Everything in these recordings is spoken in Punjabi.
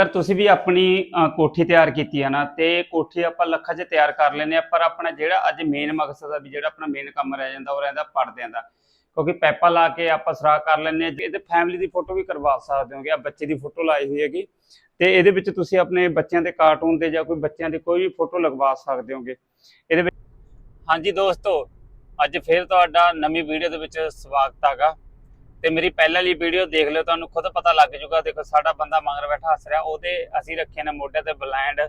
ਪਰ ਤੁਸੀਂ ਵੀ ਆਪਣੀ ਕੋਠੀ ਤਿਆਰ ਕੀਤੀ ਹੈ ਨਾ, ਤੇ ਕੋਠੀ ਆਪਾਂ ਲੱਖਾਂ 'ਚ ਤਿਆਰ ਕਰ ਲੈਨੇ ਆ ਪਰ ਆਪਣਾ ਜਿਹੜਾ ਅੱਜ ਮੇਨ ਮਕਸਦ ਆ ਵੀ ਜਿਹੜਾ ਆਪਣਾ ਮੇਨ ਕੰਮ ਰਹਿ ਜਾਂਦਾ, ਉਹ ਰਹਿੰਦਾ ਪਰਦਿਆਂ ਦਾ। ਕਿਉਂਕਿ ਪੈਪਾ ਲਾ ਕੇ ਆਪਾਂ ਸਰਾ ਕਰ ਲੈਨੇ ਆ ਇਹਦੇ ਫੈਮਿਲੀ ਦੀ ਫੋਟੋ ਵੀ ਕਰਵਾ ਸਕਦੇ ਹੋਗੇ, ਆ ਬੱਚੇ ਦੀ ਫੋਟੋ ਲਾਈ ਹੋਈ ਹੈਗੀ, ਤੇ ਇਹਦੇ ਵਿੱਚ ਤੁਸੀਂ ਆਪਣੇ ਬੱਚਿਆਂ ਦੇ ਕਾਰਟੂਨ ਦੇ ਜਾਂ ਕੋਈ ਬੱਚਿਆਂ ਦੀ ਕੋਈ ਵੀ ਫੋਟੋ ਲਗਵਾ ਸਕਦੇ ਹੋਗੇ। ਇਹਦੇ ਵਿੱਚ ਹਾਂਜੀ ਦੋਸਤੋ, ਅੱਜ ਫਿਰ ਤੁਹਾਡਾ ਨਵੀਂ ਵੀਡੀਓ ਦੇ ਵਿੱਚ ਸਵਾਗਤ ਹੈਗਾ। ਤੇ ਮੇਰੀ ਪਹਿਲਾਂ ਵਾਲੀ ਵੀਡੀਓ ਦੇਖ ਲਿਓ, ਤੁਹਾਨੂੰ ਖੁਦ ਪਤਾ ਲੱਗ ਜਾਊਗਾ। ਦੇਖੋ, ਸਾਡਾ ਬੰਦਾ ਮਗਰ ਬੈਠਾ ਹੱਸ ਰਿਹਾ, ਉਹਦੇ ਅਸੀਂ ਰੱਖੇ ਨੇ ਮੋਢੇ ਤੇ ਬਲੈਂਡ।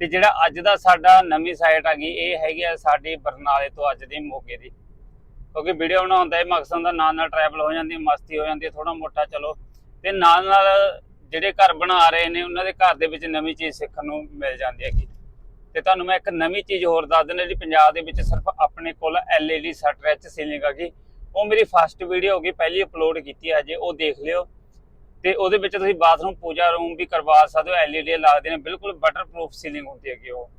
ਤੇ ਜਿਹੜਾ ਅੱਜ ਦਾ ਸਾਡਾ ਨਵੀਂ ਸਾਈਟ ਆ ਗਈ, ਇਹ ਹੈਗੀ ਆ ਸਾਡੀ ਬਰਨਾਲੇ ਤੋਂ ਅੱਜ ਦੀ ਮੋਗੇ ਦੀ। ਕਿਉਂਕਿ ਵੀਡੀਓ ਬਣਾਉਣ ਦਾ ਇਹ ਮਕਸਦ ਹੁੰਦਾ ਨਾਲ ਨਾਲ ਟਰੈਵਲ ਹੋ ਜਾਂਦੀ, ਮਸਤੀ ਹੋ ਜਾਂਦੀ ਥੋੜਾ ਮੋਟਾ ਚਲੋ। ਤੇ ਨਾਲ ਨਾਲ ਜਿਹੜੇ ਘਰ ਬਣਾ ਰਹੇ ਨੇ, ਉਹਨਾਂ ਦੇ ਘਰ ਦੇ ਵਿੱਚ ਨਵੀਂ ਚੀਜ਼ ਸਿੱਖਣ ਨੂੰ ਮਿਲ ਜਾਂਦੀ ਹੈਗੀ। ਤੇ ਤੁਹਾਨੂੰ ਮੈਂ ਇੱਕ ਨਵੀਂ ਚੀਜ਼ ਹੋਰ ਦੱਸ ਦਿੰਦਾ, ਜਿਹੜੀ ਪੰਜਾਬ ਦੇ ਵਿੱਚ ਸਿਰਫ ਆਪਣੇ ਕੋਲ LED ਸਟ੍ਰੈਚ ਸੀਲਿੰਗ ਹੈਗੀ। ਉਹ ਮੇਰੀ ਫਸਟ ਵੀਡੀਓ ਹੋ ਗਈ, ਪਹਿਲੀ ਅਪਲੋਡ ਕੀਤੀ ਹੈ ਅਜੇ, ਉਹ ਦੇਖ ਲਿਓ। ਤੇ ਉਹਦੇ ਵਿੱਚ ਤੁਸੀਂ ਬਾਥਰੂਮ ਪੂਜਾ ਰੂਮ ਵੀ ਕਰਵਾ ਸਕਦੇ ਹੋ, LED ਲੱਗਦੇ ਨੇ, ਬਿਲਕੁਲ ਬਟਰਪ੍ਰੂਫ ਸੀਲਿੰਗ ਹੁੰਦੀ ਹੈਗੀ ਉਹ।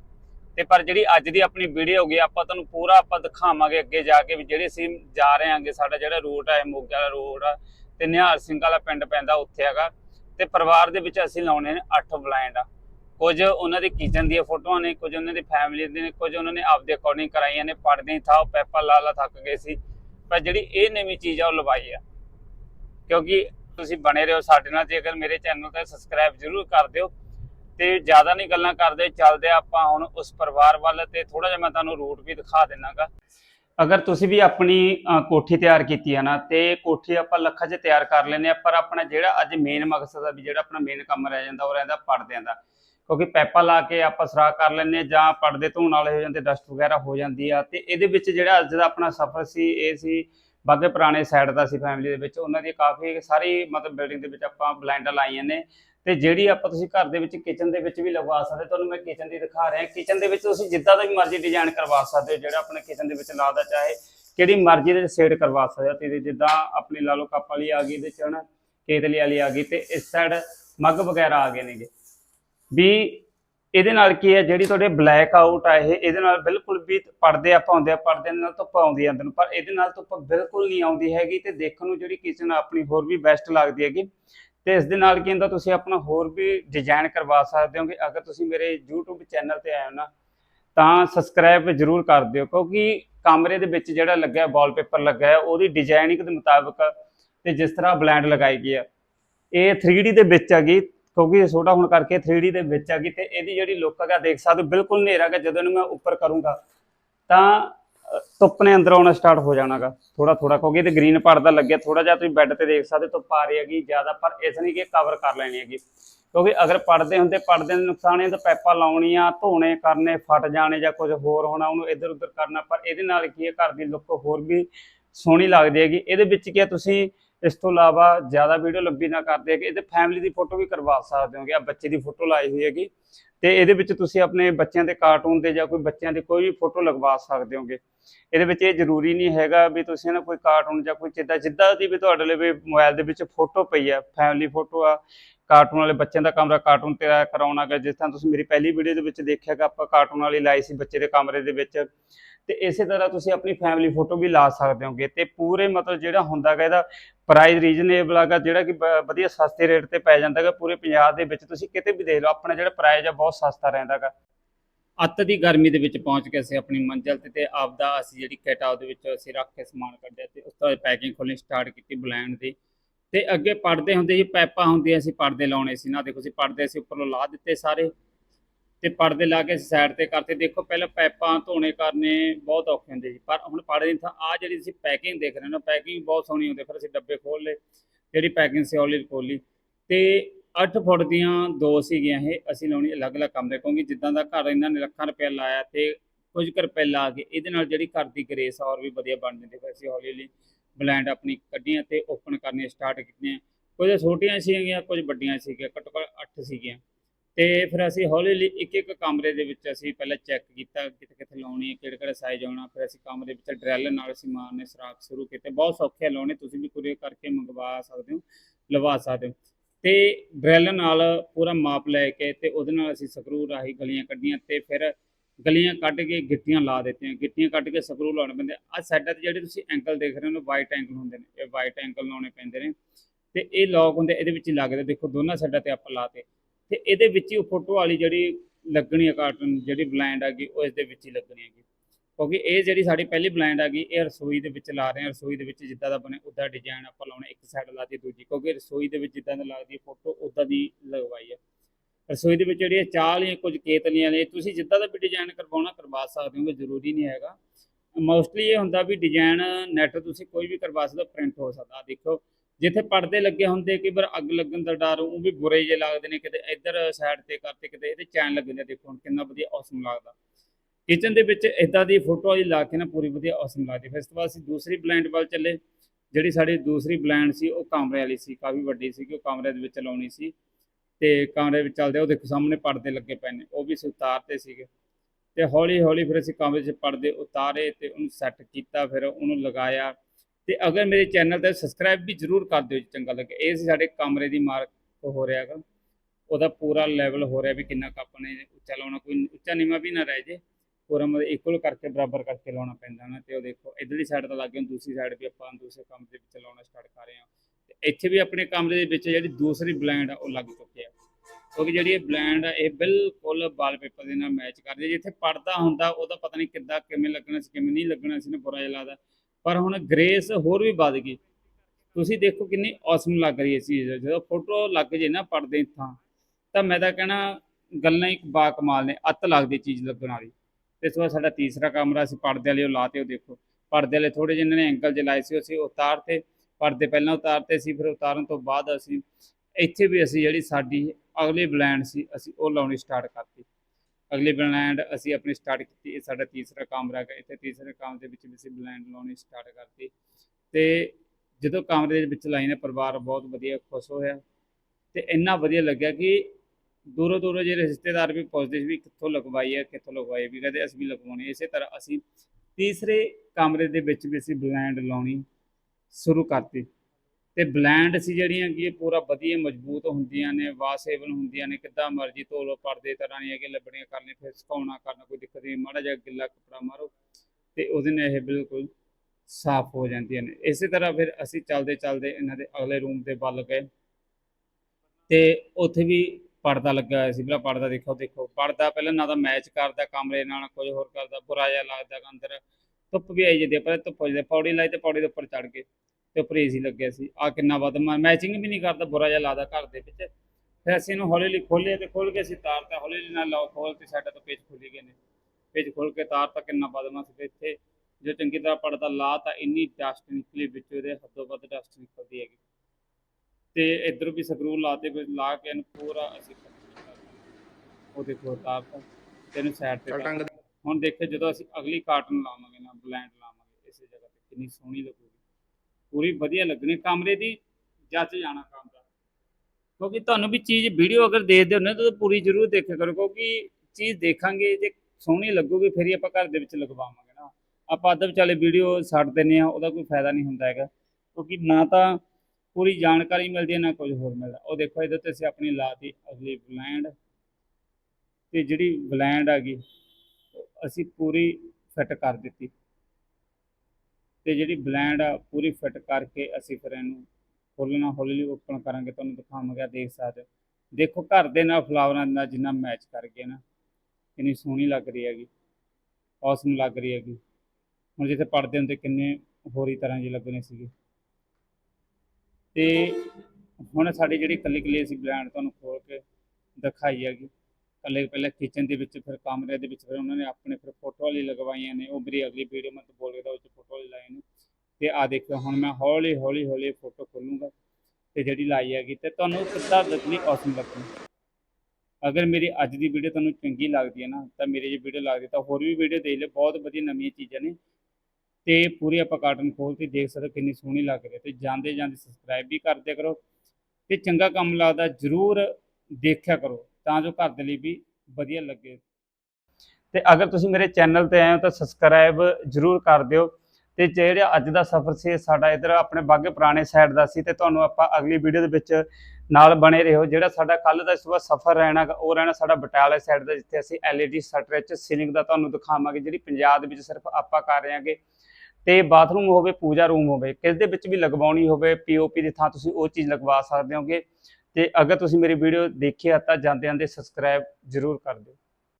ਤੇ ਪਰ ਜਿਹੜੀ ਅੱਜ ਦੀ ਆਪਣੀ ਵੀਡੀਓ ਹੋ ਗਈ, ਆਪਾਂ ਤੁਹਾਨੂੰ ਪੂਰਾ ਆਪਾਂ ਦਿਖਾਵਾਂਗੇ ਅੱਗੇ ਜਾ ਕੇ ਵੀ ਜਿਹੜੇ ਅਸੀਂ ਜਾ ਰਹੇ ਹਾਂਗੇ, ਸਾਡਾ ਜਿਹੜਾ ਰੂਟ ਹੈ ਮੋਗਾ ਵਾਲਾ ਰੋਡ ਆ, ਤੇ ਨਿਹਾਲ ਸਿੰਘ ਵਾਲਾ ਪਿੰਡ ਪੈਂਦਾ ਉੱਥੇ ਹੈਗਾ। ਤੇ ਪਰਿਵਾਰ ਦੇ ਵਿੱਚ ਅਸੀਂ ਲਾਉਣੇ ਨੇ 8 ਬਲਾਈਂਡ ਆ। ਕੁਝ ਉਹਨਾਂ ਦੀ ਕਿਚਨ ਦੀਆਂ ਫੋਟੋਆਂ ਨੇ, ਕੁਝ ਉਹਨਾਂ ਦੀ ਫੈਮਿਲੀ ਦੇ ਨੇ, ਕੁਝ ਉਹਨਾਂ ਨੇ ਆਪਦੇ ਅਕੋਰਡਿੰਗ ਕਰਾਈਆਂ ਨੇ ਪੜਦੇ ਹੀ ਥਾ ਪੈਪਾ ਲਾ ਥੱਕ ਗਏ ਸੀ। ਪਰ ਜਿਹੜੀ ਇਹ ਨਵੀਂ ਚੀਜ਼ ਆ, ਉਹ ਲਵਾਈ ਆ। ਕਿਉਂਕਿ ਤੁਸੀਂ ਬਣੇ ਰਹੋ ਸਾਡੇ ਨਾਲ। ਜੇਕਰ ਮੇਰੇ ਚੈਨਲ ਤੇ ਸਬਸਕ੍ਰਾਈਬ ਜ਼ਰੂਰ ਕਰ ਦਿਓ ਤੇ ਜ਼ਿਆਦਾ ਨਹੀਂ ਗੱਲਾਂ ਕਰਦੇ, ਚੱਲਦੇ ਆਪਾਂ ਹੁਣ ਉਸ ਪਰਿਵਾਰ ਵੱਲ ਤੇ ਥੋੜਾ ਜਿਹਾ ਮੈਂ ਤੁਹਾਨੂੰ ਰੂਟ ਵੀ ਦਿਖਾ ਦਿੰਨਾਗਾ। ਅਗਰ ਤੁਸੀਂ ਵੀ ਆਪਣੀ ਕੋਠੀ ਤਿਆਰ ਕੀਤੀ ਹੈ ਨਾ, ਤੇ ਕੋਠੀ ਆਪਾਂ ਲੱਖਾਂ 'ਚ ਤਿਆਰ ਕਰ ਲੈਨੇ ਆ ਪਰ ਆਪਣਾ ਜਿਹੜਾ ਅੱਜ ਮੇਨ ਮਕਸਦ ਆ ਵੀ ਜਿਹੜਾ ਆਪਣਾ ਮੇਨ ਕੰਮ ਰਹਿ ਜਾਂਦਾ, ਉਹ ਰਹਿੰਦਾ ਪਰਦਿਆਂ ਦਾ। ਕਿਉਂਕਿ ਪੈਪਾ ਲਾ ਕੇ ਆਪਾਂ ਸਰਾ ਕਰ ਲੈਂਦੇ ਆ ਜਾਂ ਪਰਦੇ ਧੋਣ ਵਾਲੇ ਹੋ ਜਾਂਦੇ ਡਸਟ ਵਗੈਰਾ ਹੋ ਜਾਂਦੀ ਆ। ਤੇ ਇਹਦੇ ਵਿੱਚ ਜਿਹੜਾ ਅੱਜ ਦਾ ਆਪਣਾ ਸਫ਼ਰ ਸੀ, ਇਹ ਸੀ ਬਾਗੇ ਪੁਰਾਣੇ ਸਾਈਡ ਦਾ ਸੀ ਫੈਮਿਲੀ ਦੇ ਵਿੱਚ। ਉਹਨਾਂ ਦੀ ਕਾਫੀ ਸਾਰੀ ਮਤਲਬ ਬਿਲਡਿੰਗ ਦੇ ਵਿੱਚ ਆਪਾਂ ਬਲਾਈਂਡਾਂ ਲਾਈਆਂ ਨੇ ਤੇ ਜਿਹੜੀ ਆਪਾਂ ਤੁਸੀਂ ਘਰ ਦੇ ਵਿੱਚ ਕਿਚਨ ਦੇ ਵਿੱਚ ਵੀ ਲਗਵਾ ਸਕਦੇ, ਤੁਹਾਨੂੰ ਮੈਂ ਕਿਚਨ ਦੀ ਦਿਖਾ ਰਿਹਾ। ਕਿਚਨ ਦੇ ਵਿੱਚ ਤੁਸੀਂ ਜਿੱਦਾਂ ਦਾ ਵੀ ਮਰਜ਼ੀ ਡਿਜ਼ਾਈਨ ਕਰਵਾ ਸਕਦੇ ਹੋ, ਜਿਹੜਾ ਆਪਣੇ ਕਿਚਨ ਦੇ ਵਿੱਚ ਲਾਦਾ ਚਾਹੇ, ਕਿਹੜੀ ਮਰਜ਼ੀ ਦੇ ਸ਼ੇਡ ਕਰਵਾ ਸਕਦੇ ਹੋ। ਤੇ ਜਿੱਦਾਂ ਆਪਣੀ ਲਾ ਲਓ, ਕੱਪ ਵਾਲੀ ਆ ਗਈ, ਇਹਦੇ ਚਣ ਕੇਤਲੀ ਵਾਲੀ ਆ ਗਈ, ਤੇ ਇਸ ਸਾਈਡ ਮੱਗ ਵਗੈਰਾ ਆ ਗਏ ਨੇਗੇ। ਵੀ ਇਹਦੇ ਨਾਲ ਕੀ ਹੈ, ਜਿਹੜੀ ਤੁਹਾਡੇ ਬਲੈਕ ਆਊਟ ਆ ਇਹ, ਇਹਦੇ ਨਾਲ ਬਿਲਕੁਲ ਵੀ ਪਰਦੇ ਆਪਾਂ ਆਉਂਦੇ ਆ, ਪਰਦੇ ਨਾਲ ਧੁੱਪ ਆਉਂਦੀ ਆ ਅੰਦਰ ਨੂੰ ਪਰ ਇਹਦੇ ਨਾਲ ਧੁੱਪ ਬਿਲਕੁਲ ਨਹੀਂ ਆਉਂਦੀ ਹੈਗੀ ਤੇ ਦੇਖਣ ਨੂੰ ਜਿਹੜੀ ਕਿਚਨ ਆਪਣੀ ਹੋਰ ਵੀ ਬੈਸਟ ਲੱਗਦੀ ਹੈਗੀ। ਤੇ ਇਸ ਦੇ ਨਾਲ ਕੀ ਹੁੰਦਾ, ਤੁਸੀਂ ਆਪਣਾ ਹੋਰ ਵੀ ਡਿਜ਼ਾਈਨ ਕਰਵਾ ਸਕਦੇ ਹੋਗੇ। ਅਗਰ ਤੁਸੀਂ ਮੇਰੇ YouTube ਚੈਨਲ ਤੇ ਆਏ ਹੋ ਨਾ, ਤਾਂ ਸਬਸਕ੍ਰਾਈਬ ਜ਼ਰੂਰ ਕਰ ਦਿਓ, ਕਿਉਂਕਿ ਕਮਰੇ ਦੇ ਵਿੱਚ ਜਿਹੜਾ ਲੱਗਿਆ ਵਾਲਪੇਪਰ ਲੱਗਿਆ ਉਹਦੀ ਡਿਜ਼ਾਈਨਿੰਗ ਦੇ ਮੁਤਾਬਕ ਤੇ ਜਿਸ ਤਰ੍ਹਾਂ ਬਲੈਂਡ ਲਗਾਈ ਗਈ ਆ, ਇਹ 3D ਦੇ ਵਿੱਚ ਹੈਗੀ ਕਿਉਂਕਿ ਇਹ ਛੋਟਾ ਹੋਣ ਕਰਕੇ 3D ਦੇ ਵਿੱਚ ਹੈਗੀ ਤੇ ਇਹਦੀ ਜਿਹੜੀ ਲੁੱਕ ਹੈਗਾ ਦੇਖ ਸਕਦੇ ਹੋ ਬਿਲਕੁਲ ਹਨੇਰਾ ਹੈਗਾ ਜਦੋਂ ਇਹਨੂੰ ਮੈਂ ਉੱਪਰ ਕਰੂੰਗਾ ਤਾਂ ਅ, ਧੁੱਪ ਨੇ ਅੰਦਰ ਆਉਣਾ ਸਟਾਰਟ ਹੋ ਜਾਣਾਗਾ ਥੋੜਾ ਥੋੜਾ ਕਿਉਂਕਿ ਇਹਦੇ ਗ੍ਰੀਨ ਪਰਦਾ ਲੱਗਿਆ ਥੋੜਾ ਜਿਹਾ ਤੁਸੀਂ ਬੈੱਡ ਤੇ ਦੇਖ ਸਕਦੇ ਹੋ ਧੁੱਪ ਆ ਰਹੀ ਹੈਗੀ ਜ਼ਿਆਦਾ ਪਰ ਇਸ ਨਹੀਂ ਕਿ ਕਵਰ ਕਰ ਲੈਣੀ ਹੈਗੀ। ਕਿਉਂਕਿ ਅਗਰ ਪੜਦੇ ਹੁੰਦੇ ਪੜਦੇ ਦੇ ਨੁਕਸਾਨ ਇਹ ਤਾਂ ਪੈਪਾਂ ਲਾਉਣੀਆਂ ਧੋਣੇ ਕਰਨੇ ਫਟ ਜਾਣੇ ਜਾਂ ਕੁਝ ਹੋਰ ਹੋਣਾ ਉਹਨੂੰ ਇੱਧਰ ਉੱਧਰ ਕਰਨਾ ਪਰ ਇਹਦੇ ਨਾਲ ਕੀ ਹੈ ਘਰ ਦੀ ਲੁੱਕ ਹੋਰ ਵੀ ਸੋਹਣੀ ਲੱਗਦੀ ਹੈਗੀ। ਇਹਦੇ ਵਿੱਚ ਕੀ ਹੈ ਤੁਸੀਂ ਇਸ ਤੋਂ ਇਲਾਵਾ ਜ਼ਿਆਦਾ ਵੀਡੀਓ ਲੰਬੀ ਨਾ ਕਰਦੇ ਹੈਗੇ, ਇਹਦੇ ਫੈਮਿਲੀ ਦੀ ਫੋਟੋ ਵੀ ਕਰਵਾ ਸਕਦੇ ਹੋਗੇ ਆ ਬੱਚੇ ਦੀ ਫੋਟੋ ਲਾਈ ਹੋਈ ਹੈਗੀ। ਤੇ ਇਹਦੇ ਵਿੱਚ ਤੁਸੀਂ ਆਪਣੇ ਬੱਚਿਆਂ ਦੇ ਕਾਰਟੂਨ ਦੇ ਜਾਂ ਕੋਈ ਬੱਚਿਆਂ ਦੀ ਕੋਈ ਵੀ ਫੋਟੋ ਲਗਵਾ ਸਕਦੇ ਹੋਗੇ। ਇਹਦੇ ਵਿੱਚ ਇਹ ਜ਼ਰੂਰੀ ਨਹੀਂ ਹੈਗਾ ਵੀ ਤੁਸੀਂ ਨਾ ਕੋਈ ਕਾਰਟੂਨ ਜਾਂ ਕੋਈ ਜਿੱਦਾਂ ਜਿੱਦਾਂ ਦੀ ਵੀ ਤੁਹਾਡੇ ਲਈ ਮੋਬਾਈਲ ਦੇ ਵਿੱਚ ਫੋਟੋ ਪਈ ਆ ਫੈਮਿਲੀ ਫੋਟੋ ਆ ਕਾਰਟੂਨ ਵਾਲੇ ਬੱਚਿਆਂ ਦਾ ਕਮਰਾ ਕਾਰਟੂਨ ਤੇ ਕਰਾਉਣਾ ਗਾ, ਜਿਸ ਤਰ੍ਹਾਂ ਤੁਸੀਂ ਮੇਰੀ ਪਹਿਲੀ ਵੀਡੀਓ ਦੇ ਵਿੱਚ ਦੇਖਿਆ ਕਿ ਆਪਾਂ ਕਾਰਟੂਨ ਵਾਲੀ ਲਾਈ ਸੀ ਬੱਚੇ ਦੇ ਕਮਰੇ ਦੇ ਵਿੱਚ, ਤੇ ਇਸੇ ਤਰ੍ਹਾਂ ਤੁਸੀਂ ਆਪਣੀ ਫੈਮਿਲੀ ਫੋਟੋ ਵੀ ਲਾ ਸਕਦੇ ਹੋਗੇ, ਤੇ ਪੂਰੇ ਮਤਲਬ ਜਿਹੜਾ ਹੁੰਦਾ ਗਾ ਇਹਦਾ ਪ੍ਰਾਈਸ ਰੀਜ਼ਨੇਬਲ ਹੈਗਾ ਜਿਹੜਾ ਕਿ ਬ- ਵਧੀਆ ਸਸਤੇ ਰੇਟ ਤੇ ਪੈ ਜਾਂਦਾ ਹੈਗਾ ਪੂਰੇ ਪੰਜਾਬ ਦੇ ਵਿੱਚ ਤੁਸੀਂ ਕਿਤੇ ਵੀ ਦੇਖ ਲਓ, ਆਪਣਾ ਜਿਹੜਾ ਪ੍ਰਾਈਸ ਆ ਬਹੁਤ ਸਸਤਾ ਰਹਿੰਦਾ ਹੈਗਾ ਅੱਤ ਦੀ ਗਰਮੀ ਦੇ ਵਿੱਚ ਪਹੁੰਚ ਕੇ ਅਸੀਂ ਆਪਣੀ ਮੰਜ਼ਿਲ ਤੇ ਤੇ ਆਪਦਾ ਅਸੀਂ ਜਿਹੜੀ ਕਿਟ ਆ ਉਹਦੇ ਵਿੱਚ ਅਸੀਂ ਰੱਖ ਕੇ ਸਮਾਨ ਕੱਢਿਆ ਤੇ ਉਸ ਤੋਂ ਬਾਅਦ ਪੈਕਿੰਗ ਖੋਲਣੀ ਸਟਾਰਟ ਕੀਤੀ ਬਲੈਂਡ ਦੀ। ਤੇ ਅੱਗੇ ਪਰਦੇ ਹੁੰਦੇ ਸੀ, ਪੈਪਾਂ ਹੁੰਦੀਆਂ ਸੀ, ਪਰਦੇ ਲਾਉਣੇ ਸੀ ਨਾ, ਦੇਖੋ ਅਸੀਂ ਪਰਦੇ ਅਸੀਂ ਉੱਪਰੋਂ ਲਾ ਦਿੱਤੇ ਸਾਰੇ। ਤੇ ਪਰਦੇ ਲਾ ਕੇ ਸਾਈਡ ਤੇ ਕਰਤੇ। ਦੇਖੋ ਪਹਿਲਾਂ ਪੈਪਾਂ ਧੋਣੇ ਕਰਨੇ ਬਹੁਤ ਔਖੇ ਹੁੰਦੇ ਸੀ, ਪਰ ਹੁਣ ਪਰਦੇ ਦੀ ਥਾਂ ਆ ਜਿਹੜੀ ਅਸੀਂ ਪੈਕਿੰਗ ਦੇਖ ਰਹੇ ਨਾ, ਪੈਕਿੰਗ ਬਹੁਤ ਸੋਹਣੀ ਹੁੰਦੀ ਫਿਰ ਅਸੀਂ ਡੱਬੇ ਖੋਲ ਲਏ, ਜਿਹੜੀ ਪੈਕਿੰਗ ਸੀ ਹੌਲੀ ਖੋਲੀ ਤੇ 8 ਫੁੱਟ ਦੀਆਂ ਦੋ ਸੀਗੀਆਂ ਇਹ, ਅਸੀਂ ਲਾਉਣੀ ਅਲੱਗ-ਅਲੱਗ ਕਮਰੇ, ਕਿਉਂਕਿ ਜਿੱਦਾਂ ਦਾ ਘਰ ਇਹਨਾਂ ਨੇ ਲੱਖਾਂ ਰੁਪਏ ਲਾਇਆ ਤੇ ਕੁਝ ਕੁ ਰੁਪਏ ਲਾ ਕੇ ਇਹਦੇ ਨਾਲ ਜਿਹੜੀ ਘਰ ਦੀ ਗਰੇਸ ਹੋਰ ਵੀ ਵਧੀਆ ਬਣ ਜਾਂਦੀ ਫਿਰ ਅਸੀਂ ਹੌਲੀ ਹੌਲੀ ਬਲੈਂਡ ਆਪਣੀ ਕੱਢੀਆਂ ਤੇ ਓਪਨ ਕਰਨੀਆਂ ਸਟਾਰਟ ਕੀਤੀਆਂ। ਕੁਝ ਛੋਟੀਆਂ ਸੀਗੀਆਂ, ਕੁਝ ਵੱਡੀਆਂ ਸੀਗੀਆਂ ਘੱਟੋ ਘੱਟ 8 ਸੀਗੀਆਂ। ਤੇ ਫਿਰ ਅਸੀਂ ਹੌਲੀ ਹੌਲੀ ਇੱਕ ਇੱਕ ਕਮਰੇ ਦੇ ਵਿੱਚ ਅਸੀਂ ਪਹਿਲਾਂ ਚੈੱਕ ਕੀਤਾ ਕਿੱਥੇ ਕਿੱਥੇ ਲਾਉਣੀ ਹੈ ਕਿਹੜੇ ਕਿਹੜੇ ਸਾਈਜ਼ ਆਉਣਾ। ਫਿਰ ਅਸੀਂ ਕਮਰੇ ਵਿੱਚ ਡਰੈਲ ਨਾਲ ਅਸੀਂ ਮਾਰਨੇ, ਸਰਾਖ ਸ਼ੁਰੂ ਕੀਤੇ। ਬਹੁਤ ਸੌਖੇ ਲਾਉਣੇ, ਤੁਸੀਂ ਵੀ ਕੁਰੀਅਰ ਕਰਕੇ ਮੰਗਵਾ ਸਕਦੇ ਹੋ, ਲਵਾ ਸਕਦੇ ਹੋ। ਤੇ ਡਰੈਲ ਨਾਲ ਪੂਰਾ ਮਾਪ ਲੈ ਕੇ ਤੇ ਉਹਦੇ ਨਾਲ ਅਸੀਂ ਸਕਰੂ ਰਾਹੀਂ ਗਲੀਆਂ ਕੱਢੀਆਂ ਤੇ ਫਿਰ ਗਲੀਆਂ ਕੱਢ ਕੇ ਗਿੱਟੀਆਂ ਲਾ ਦਿੱਤੀਆਂ। ਗਿੱਟੀਆਂ ਕੱਢ ਕੇ ਸਕਰੂ ਲਾਉਣੇ ਪੈਂਦੇ ਆ। ਸਾਈਡਾਂ ਤੇ ਜਿਹੜੇ ਤੁਸੀਂ ਐਂਕਲ ਦੇਖ ਰਹੇ ਹੋ ਵਾਈਟ ਐਂਗਲ ਹੁੰਦੇ ਨੇ। ਇਹ ਵਾਈਟ ਐਂਗਲ ਲਾਉਣੇ ਪੈਂਦੇ ਨੇ। ਤੇ ਇਹ ਲੌਕ ਹੁੰਦੇ, ਇਹਦੇ ਵਿੱਚ ਹੀ ਲੱਗਦੇ ਦੇਖੋ, ਦੋਨਾਂ ਸਾਈਡਾਂ ਤੇ ਆਪਾਂ ਲਾਤੇ। ਤੇ ਇਹਦੇ ਵਿੱਚ ਹੀ ਉਹ ਫੋਟੋ ਵਾਲੀ ਜਿਹੜੀ ਲੱਗਣੀ ਆ ਕਾਰਟਨ ਜਿਹੜੀ ਬਲਾਈਂਡ ਹੈਗੀ ਉਹ ਇਸ ਦੇ ਵਿੱਚ ਹੀ ਲੱਗਣੀ ਹੈਗੀ। ਕਿਉਂਕਿ ਇਹ ਜਿਹੜੀ ਸਾਡੀ ਪਹਿਲੀ ਬਲਾਈਂਡ ਗਈ, ਇਹ ਰਸੋਈ ਦੇ ਵਿੱਚ ਲਾ ਰਹੇ ਹਾਂ, ਰਸੋਈ ਦੇ ਵਿੱਚ ਜਿੱਦਾਂ ਦਾ ਬਣੇ, ਉਦਾਂ ਡਿਜ਼ਾਈਨ ਆਪਾਂ ਲਾਉਣਾ, ਇੱਕ ਸਾਈਡ ਲਾਤੀ ਦੂਜੀ, ਕਿਉਂਕਿ ਰਸੋਈ ਦੇ ਵਿੱਚ ਜਿੱਦਾਂ ਦਾ ਲੱਗਦੀ ਫੋਟੋ ਉਦਾਂ ਦੀ ਲਗਵਾਈ ਹੈ ਰਸੋਈ ਦੇ ਵਿੱਚ ਜਿਹੜੀਆਂ ਚਾਹ ਜਾਂ ਕੁਝ ਕੇਤਲੀਆਂ ਨੇ, ਤੁਸੀਂ ਜਿੱਦਾਂ ਦਾ ਵੀ ਡਿਜ਼ਾਈਨ ਕਰਵਾਉਣਾ, ਕਰਵਾ ਸਕਦੇ ਹੋਗੇ, ਜ਼ਰੂਰੀ ਨਹੀਂ ਹੈਗਾ। ਮੋਸਟਲੀ ਇਹ ਹੁੰਦਾ ਵੀ ਡਿਜ਼ਾਈਨ ਨੈਟ ਤੁਸੀਂ ਕੋਈ ਵੀ ਕਰਵਾ ਸਕਦੇ ਹੋ ਪ੍ਰਿੰਟ ਹੋ ਸਕਦਾ। ਆਹ ਦੇਖੋ, ਜਿੱਥੇ ਪਰਦੇ ਲੱਗੇ ਹੁੰਦੇ, ਕਈ ਵਾਰ ਅੱਗ ਲੱਗਣ ਦਾ ਡਰ, ਉਹ ਵੀ ਬੁਰੇ ਜਿਹੇ ਲੱਗਦੇ ਨੇ, ਕਿਤੇ ਇੱਧਰ ਸਾਈਡ ਤੇ ਕਰਤੇ ਕਿਤੇ ਇਹਦੇ ਚੈਨ ਲੱਗੇ ਦੇਖੋ, ਹੁਣ ਕਿੰਨਾ ਵਧੀਆ ਔਸਮ ਲੱਗਦਾ। ਕਿਚਨ ਦੇ ਵਿੱਚ ਇਦਾਂ ਦੀ ਫੋਟੋ ਵਾਲੀ ਲਾ ਕੇ ਨਾ ਪੂਰੀ ਵਧੀਆ ਔਸਮ ਲੱਗਦੀ। ਫਿਰ ਇਸ ਤੋਂ ਬਾਅਦ ਅਸੀਂ ਦੂਸਰੀ ਬਲੈਂਡ ਵੱਲ ਚੱਲੇ। ਜਿਹੜੀ ਸਾਡੀ ਦੂਸਰੀ ਬਲੈਂਡ ਸੀ, ਉਹ ਕਮਰੇ ਵਾਲੀ ਸੀ, ਕਾਫੀ ਵੱਡੀ ਸੀ ਕਿ ਉਹ ਕਮਰੇ ਦੇ ਵਿੱਚ ਲਾਉਣੀ ਸੀ। ਤੇ ਕਮਰੇ ਵਿੱਚ ਚੱਲਦੇ ਉਹ ਦੇਖੋ ਸਾਹਮਣੇ ਪਰਦੇ ਲੱਗੇ ਪਏ ਨੇ, ਉਹ ਵੀ ਅਸੀਂ ਉਤਾਰਤੇ ਸੀਗੇ। ਤੇ ਹੌਲੀ ਹੌਲੀ ਫਿਰ ਅਸੀਂ ਕਮਰੇ 'ਚ ਪਰਦੇ ਉਤਾਰੇ ਤੇ ਉਹਨੂੰ ਸੈੱਟ ਕੀਤਾ, ਫਿਰ ਉਹਨੂੰ ਲਗਾਇਆ। ਤੇ ਅਗਰ ਮੇਰੇ ਚੈਨਲ ਤੇ ਸਬਸਕ੍ਰਾਈਬ ਵੀ ਜਰੂਰ ਕਰ ਦਿਓ ਜੀ, ਚੰਗਾ ਲੱਗੇ। ਇਹ ਸੀ ਸਾਡੇ ਕਮਰੇ ਦੀ ਮਾਰਕ ਹੋ ਰਿਹਾ ਉਹਦਾ ਪੂਰਾ ਲੈਵਲ ਹੋ ਰਿਹਾ ਵੀ ਕਿੰਨਾ ਕੱਪ ਨੇ ਉੱਚਾ ਲਾਉਣਾ, ਕੋਈ ਉੱਚਾ ਨੀਵਾਂ ਵੀ ਨਾ ਰਹਿ ਜੇ। ਪੂਰਾ ਮਤਲਬ ਇਕੁਅਲ ਕਰਕੇ ਬਰਾਬਰ ਕਰਕੇ ਲਾਉਣਾ ਪੈਂਦਾ ਨਾ, ਤੇ ਉਹ ਦੇਖੋ ਇਧਰਲੀ ਸਾਈਡ ਤਾਂ ਲੱਗ ਗਿਆ ਦੂਸਰੀ ਸਾਈਡ ਵੀ ਆਪਾਂ ਦੂਸਰੇ ਕਮਰੇ ਦੇ ਵਿੱਚ ਲਾਉਣਾ ਸਟਾਰਟ ਕਰ ਰਹੇ ਹਾਂ। ਤੇ ਇੱਥੇ ਵੀ ਆਪਣੇ ਕਮਰੇ ਦੇ ਵਿੱਚ ਜਿਹੜੀ ਦੂਸਰੀ ਬਲੈਂਡ ਆ, ਉਹ ਲੱਗ ਚੁੱਕੀ ਆ। ਕਿਉਂਕਿ ਜਿਹੜੀ ਇਹ ਬਲੈਂਡ ਆ, ਇਹ ਬਿਲਕੁਲ ਵਾਲਪੇਪਰ ਦੇ ਨਾਲ ਮੈਚ ਕਰਦੀ ਹੈ ਜਿੱਥੇ ਪਰਦਾ ਹੁੰਦਾ, ਉਹਦਾ ਪਤਾ ਨਹੀਂ ਕਿੱਦਾਂ ਕਿਵੇਂ ਲੱਗਣਾ ਸੀ, ਕਿਵੇਂ ਨਹੀਂ ਲੱਗਣਾ ਸੀ ਨਾ ਬੁਰਾ ਜਿਹਾ ਲੱਗਦਾ। ਪਰ ਹੁਣ ਗ੍ਰੇਸ ਹੋਰ ਵੀ ਵੱਧ ਗਈ। ਤੁਸੀਂ ਦੇਖੋ ਕਿੰਨੀ ਔਸਮ ਲੱਗ ਰਹੀ ਹੈ ਇਸ ਚੀਜ਼ ਜਦੋਂ ਫੋਟੋ ਲੱਗ ਜੇ ਨਾ ਪਰਦੇ ਥਾਂ, ਤਾਂ ਮੈਂ ਤਾਂ ਕਹਿਣਾ, ਗੱਲਾਂ ਇੱਕ ਬਾ ਕਮਾਲ ਨੇ, ਅੱਤ ਲੱਗਦੀ ਚੀਜ਼ ਲੱਗਣ ਵਾਲੀ। ਇਸ ਤੋਂ ਬਾਅਦ ਸਾਡਾ ਤੀਸਰਾ ਕਮਰਾ ਅਸੀਂ ਪਰਦੇ ਵਾਲੇ ਉਹ ਲਾਤੇ, ਉਹ ਦੇਖੋ। ਪਰਦੇ ਵਾਲੇ ਥੋੜੇ ਜਿਹੇ ਇਹਨਾਂ ਨੇ ਐਂਗਲ ਜਲਾਏ ਸੀ ਅਸੀਂ ਉਤਾਰਤੇ। ਪਰਦੇ ਪਹਿਲਾਂ ਉਤਾਰਤੇ ਸੀ, ਫਿਰ ਉਤਾਰਨ ਤੋਂ ਬਾਅਦ ਅਸੀਂ ਇੱਥੇ ਵੀ ਅਸੀਂ ਜਿਹੜੀ ਸਾਡੀ ਅਗਲੀ ਬਲੈਂਡ ਸੀ, ਅਸੀਂ ਉਹ ਲਾਉਣੀ ਸਟਾਰਟ ਕਰਤੀ। ਅਗਲੀ ਬਲੈਂਡ ਅਸੀਂ ਆਪਣੀ ਸਟਾਰਟ ਕੀਤੀ, ਇਹ ਸਾਡਾ ਤੀਸਰਾ ਕਮਰਾ ਹੈ ਇੱਥੇ ਤੀਸਰੇ ਕਮਰੇ ਦੇ ਵਿੱਚ ਵੀ ਅਸੀਂ ਬਲੈਂਡ ਲਾਉਣੀ ਸਟਾਰਟ ਕਰਤੀ। ਤੇ ਜਦੋਂ ਕਮਰੇ ਦੇ ਵਿੱਚ ਲਾਈ ਨੇ, ਪਰਿਵਾਰ ਬਹੁਤ ਵਧੀਆ, ਖੁਸ਼ ਹੋਇਆ। ਤੇ ਇੰਨਾ ਵਧੀਆ ਲੱਗਿਆ ਕਿ ਦੂਰੋਂ ਦੂਰੋਂ ਜਿਹੜੇ ਰਿਸ਼ਤੇਦਾਰ ਵੀ ਪੁੱਛਦੇ ਸੀ ਵੀ ਕਿੱਥੋਂ ਲਗਵਾਈ ਹੈ, ਕਿੱਥੋਂ ਲਗਵਾਈ ਵੀ ਕਹਿੰਦੇ ਅਸੀਂ ਵੀ ਲਗਵਾਉਣੀ ਇਸੇ ਤਰ੍ਹਾਂ ਅਸੀਂ ਤੀਸਰੇ ਕਮਰੇ ਦੇ ਵਿੱਚ ਵੀ ਅਸੀਂ ਬਲੈਂਡ ਲਾਉਣੀ ਸ਼ੁਰੂ ਕਰਤੀ। ਤੇ ਬਲੈਂਡ ਸੀ ਜਿਹੜੀਆਂ ਕਿ ਇਹ ਪੂਰਾ ਵਧੀਆ ਮਜ਼ਬੂਤ ਹੁੰਦੀਆਂ ਨੇ ਵਾਸ਼ੇਬਲ ਹੁੰਦੀਆਂ ਨੇ, ਕਿੱਦਾਂ ਮਰਜ਼ੀ ਧੋ ਲਓ, ਪਰਦੇ ਤਰ੍ਹਾਂ ਨਹੀਂ ਹੈਗੇ ਲੱਭਣੀਆਂ ਕਰਨੇ ਫਿਰ ਸੁਕਾਉਣਾ, ਕਰਨਾ, ਕੋਈ ਦਿੱਕਤ ਨਹੀਂ, ਮਾੜਾ ਜਿਹਾ ਗਿੱਲਾ ਕੱਪੜਾ ਮਾਰੋ ਤੇ ਉਹਦੇ ਨਾਲ ਇਹ ਬਿਲਕੁਲ ਸਾਫ਼ ਹੋ ਜਾਂਦੀਆਂ ਨੇ। ਇਸੇ ਤਰ੍ਹਾਂ ਫਿਰ ਅਸੀਂ ਚੱਲਦੇ ਚੱਲਦੇ ਇਹਨਾਂ ਦੇ ਅਗਲੇ ਰੂਮ ਦੇ ਵੱਲ ਗਏ ਤੇ ਉੱਥੇ ਵੀ ਪਰਦਾ ਲੱਗਾ ਹੋਇਆ ਸੀ ਪਹਿਲਾਂ ਪਰਦਾ ਦੇਖੋ ਦੇਖੋ। ਪਰਦਾ ਪਹਿਲਾਂ ਨਾ ਤਾਂ ਮੈਚ ਕਰਦਾ ਕਮਰੇ ਨਾਲ ਨਾ ਕੁਝ ਹੋਰ ਕਰਦਾ ਬੁਰਾ ਜਿਹਾ ਲੱਗਦਾ ਅੰਦਰ ਧੁੱਪ ਵੀ ਆਈ ਜਾਂਦੀ ਆ, ਪਹਿਲਾਂ ਧੁੱਪ ਹੋ ਜਾਂਦੀ ਪੌੜੀ ਲਾਈ ਤੇ ਪੌੜੀ ਦੇ ਉੱਪਰ ਚੜ ਗਏ ਤੇ ਉੱਪਰ ਏਸੀ ਲੱਗਿਆ ਸੀ। ਆ ਕਿੰਨਾ ਵੱਧ ਮੈਚਿੰਗ ਵੀ ਨਹੀਂ ਕਰਦਾ ਬੁਰਾ ਜਿਹਾ ਲੱਗਦਾ ਘਰ ਦੇ ਵਿੱਚ। ਫਿਰ ਅਸੀਂ ਇਹਨੂੰ ਹੌਲੀ ਹੌਲੀ ਖੋਲ੍ਹਿਆ ਤੇ ਖੋਲ ਕੇ ਅਸੀਂ ਤਾਰ ਤਾਂ ਹੌਲੀ ਹੌਲੀ ਨਾਲ ਲੌਕ ਖੋਲ ਤੇ ਸਾਡਾ ਤੋਂ ਪੇਜ ਖੁੱਲੀ ਗਏ ਨੇ। ਪੇਜ ਖੋਲ ਕੇ ਤਾਰ ਤਾਂ ਕਿੰਨਾ ਬਦਮਾ ਸੀ ਤੇ ਇੱਥੇ। ਜੋ ਚੰਗੀ ਤਰ੍ਹਾਂ ਪੜਦਾ ਲਾ ਤਾਂ ਇੰਨੀ ਡਸਟ ਨਿਕਲੀ ਵਿੱਚ ਉਹਦੇ ਹੱਦੋਂ ਵੱਧ ਡਸਟ ਨਿਕਲਦੀ ਹੈਗੀ। ਤੇ ਇਧਰ ਵੀ ਸਕਰੂ ਲਾਤੇ ਫਿਰ ਲਾ ਕੇ ਇਹਨੂੰ ਪੂਰਾ ਅਸੀਂ। ਉਹ ਦੇਖੋ ਤਾਰ ਤਾਂ ਤੇ ਇਹਨੂੰ ਸਾਈਡ ਤੇ ਟੰਗ। ਹੁਣ ਦੇਖੋ ਜਦੋਂ ਅਸੀਂ ਅਗਲੀ ਕਾਰਟਨ ਲਾਵਾਂਗੇ ਨਾ ਬਲੈਂਡ ਲਾਵਾਂਗੇ ਇਸੇ ਜਗ੍ਹਾ ਤੇ ਕਿੰਨੀ ਸੋਹਣੀ ਲੱਗੂਗੀ ਪੂਰੀ ਵਧੀਆ ਲੱਗਣੀ ਕਮਰੇ ਦੀ ਜੱਜ ਜਾਣਾ ਕੰਮ ਦਾ ਕਿਉਂਕਿ ਤੁਹਾਨੂੰ ਵੀ ਚੀਜ਼ ਵੀਡੀਓ ਅਗਰ ਦੇਖਦੇ ਹੋ ਨਾ ਤਾਂ ਪੂਰੀ ਜ਼ਰੂਰ ਦੇਖਿਆ ਕਰੋ ਕਿਉਂਕਿ ਚੀਜ਼ ਦੇਖਾਂਗੇ ਜੇ ਸੋਹਣੀ ਲੱਗੂਗੀ ਫਿਰ ਹੀ ਆਪਾਂ ਘਰ ਦੇ ਵਿੱਚ ਲਗਵਾਵਾਂਗੇ ਨਾ ਆਪਾਂ ਅੱਧ ਵਿਚਾਲੇ ਵੀਡੀਓ ਛੱਡ ਦਿੰਨੇ ਆ ਉਹਦਾ ਕੋਈ ਫਾਇਦਾ ਨਹੀਂ ਹੁੰਦਾ ਹੈਗਾ ਕਿਉਂਕਿ ਨਾ ਤਾਂ ਪੂਰੀ ਜਾਣਕਾਰੀ ਮਿਲਦੀ ਹੈ, ਨਾ ਕੁਝ ਹੋਰ ਮਿਲਦਾ। ਉਹ ਦੇਖੋ, ਇਹਦੇ ਉੱਤੇ ਅਸੀਂ ਆਪਣੀ ਲਾਤੀ ਅਗਲੀ ਬਲੈਂਡ। ਤੇ ਜਿਹੜੀ ਬਲੈਂਡ ਆ ਗਈ, ਅਸੀਂ ਪੂਰੀ ਫਿੱਟ ਕਰ ਦਿੱਤੀ। ਤੇ ਜਿਹੜੀ ਬਲੈਂਡ ਆ, ਪੂਰੀ ਫਿੱਟ ਕਰਕੇ ਅਸੀਂ ਫਿਰ ਇਹਨੂੰ ਖੋਲ੍ਹਣਾ ਹੌਲੀ ਹੌਲੀ ਓਪਨ ਕਰਾਂਗੇ। ਤੁਹਾਨੂੰ ਦਿਖਾਵਾਂਗੇ ਦੇਖ ਸਕਦੇ ਹੋ। ਦੇਖੋ, ਘਰ ਦੇ ਨਾਲ ਫਲਾਵਰਾਂ ਨਾਲ ਜਿੰਨਾ ਮੈਚ ਕਰ ਗਿਆ ਨਾ, ਕਿੰਨੀ ਸੋਹਣੀ ਲੱਗ ਰਹੀ ਹੈਗੀ। ਔਸਮ ਲੱਗ ਰਹੀ ਹੈਗੀ। ਹੁਣ ਜਿੱਥੇ ਪੜਦੇ ਹੁੰਦੇ, ਕਿੰਨੇ ਹੋਰੀ ਤਰ੍ਹਾਂ ਜੀ ਲੱਗਣੇ ਸੀਗੇ। ਤੇ ਹੁਣ ਸਾਡੀ ਜਿਹੜੀ ਕੱਲੀ ਕੱਲੀ ਅਸੀਂ ਬਲੈਂਡ ਤੁਹਾਨੂੰ ਖੋਲ ਕੇ ਦਿਖਾਈ ਹੈਗੀ। ਕੱਲੇ ਪਹਿਲਾਂ ਕਿਚਨ ਦੇ ਵਿੱਚ, ਫਿਰ ਕਮਰੇ ਦੇ ਵਿੱਚ, ਫਿਰ ਉਹਨਾਂ ਨੇ ਆਪਣੇ ਫਿਰ ਫੋਟੋ ਵਾਲੀ ਲਗਵਾਈਆਂ ਨੇ। ਉਹ ਮੇਰੀ ਅਗਲੀ ਵੀਡੀਓ ਮੈਂ ਤਾਂ ਬੋਲ ਰਿਹਾ ਉਹ 'ਚ ਫੋਟੋ ਵਾਲੀ ਲਾਈ ਨੇ। ਤੇ ਆ ਦੇਖੋ, ਹੁਣ ਮੈਂ ਹੌਲੀ ਹੌਲੀ ਹੌਲੀ ਫੋਟੋ ਖੋਲੂੰਗਾ ਤੇ ਜਿਹੜੀ ਲਾਈ ਹੈਗੀ ਤੇ ਤੁਹਾਨੂੰ ਕਿੱਦਾਂ ਲੱਗਣੀ ਔਸਮ ਲੱਗਣੀ। ਅਗਰ ਮੇਰੀ ਅੱਜ ਦੀ ਵੀਡੀਓ ਤੁਹਾਨੂੰ ਚੰਗੀ ਲੱਗਦੀ ਹੈ ਨਾ, ਤਾਂ ਮੇਰੀ ਜੇ ਵੀਡੀਓ ਲੱਗਦੀ ਤਾਂ ਹੋਰ ਵੀ ਵੀਡੀਓ ਦੇਖ ਲਿਓ। ਬਹੁਤ ਵਧੀਆ ਨਵੀਆਂ ਚੀਜ਼ਾਂ ਨੇ। ਤੇ ਪੂਰੀ ਆਪਾਂ ਕਾਰਟਨ ਖੋਲ ਕੇ ਦੇਖ ਸਕਦੇ ਹੋ ਕਿੰਨੀ ਸੋਹਣੀ ਲੱਗ ਰਹੀ ਹੈ ਤੇ ਜਾਂਦੇ ਜਾਂਦੇ ਸਬਸਕ੍ਰਾਈਬ ਵੀ ਕਰਦੇ ਕਰੋ ਤੇ ਚੰਗਾ ਕੰਮ ਲੱਗਦਾ ਜਰੂਰ ਦੇਖਿਆ ਕਰੋ ਤਾਂ ਜੋ ਘਰ ਦੇ ਲਈ ਵੀ ਵਧੀਆ ਲੱਗੇ। ਤੇ ਅਗਰ ਤੁਸੀਂ ਮੇਰੇ ਚੈਨਲ ਤੇ ਆਏ ਹੋ ਤਾਂ ਸਬਸਕ੍ਰਾਈਬ ਜਰੂਰ ਕਰ ਦਿਓ ਤੇ ਜਿਹੜਾ ਅੱਜ ਦਾ ਸਫ਼ਰ ਸੀ ਸਾਡਾ ਇਧਰ ਆਪਣੇ ਬਾਗੇ ਪੁਰਾਣੇ ਸਾਈਡ ਦਾ ਸੀ ਤੇ ਤੁਹਾਨੂੰ ਆਪਾਂ ਅਗਲੀ ਵੀਡੀਓ ਦੇ ਵਿੱਚ ਨਾਲ ਬਣੇ ਰਹੋ ਜਿਹੜਾ ਸਾਡਾ ਕੱਲ ਦਾ ਇਸ ਸਫ਼ਰ ਰਹਿਣਾ ਗਾ, ਉਹ ਰਹਿਣਾ ਸਾਡਾ ਬਟਾਲੇ ਸਾਈਡ ਦਾ ਜਿੱਥੇ ਅਸੀਂ LED ਸਟ੍ਰੈਚ ਸੀਲਿੰਗ ਦਾ ਤੁਹਾਨੂੰ ਦਿਖਾਵਾਂਗੇ ਜਿਹੜੀ ਪੰਜਾਬ ਦੇ ਵਿੱਚ ਸਿਰਫ ਆਪਾਂ ਕਰ ਰਹੇ ਹਾਂਗੇ। ਤੇ ਬਾਥਰੂਮ ਹੋਵੇ, ਪੂਜਾ ਰੂਮ ਹੋਵੇ ਕਿਸ ਦੇ ਵਿੱਚ ਵੀ ਲਗਵਾਉਣੀ ਹੋਵੇ ਪੀਓਪੀ ਦੀ ਥਾਂ ਤੁਸੀਂ ਉਹ ਚੀਜ਼ ਲਗਵਾ ਸਕਦੇ ਹੋਗੇ। ਤੇ ਅਗਰ ਤੁਸੀਂ ਮੇਰੀ ਵੀਡੀਓ ਦੇਖੀ ਆ ਤਾਂ ਜਾਂਦੇ ਜਾਂਦੇ ਸਬਸਕ੍ਰਾਈਬ ਜ਼ਰੂਰ ਕਰ ਦਿਓ।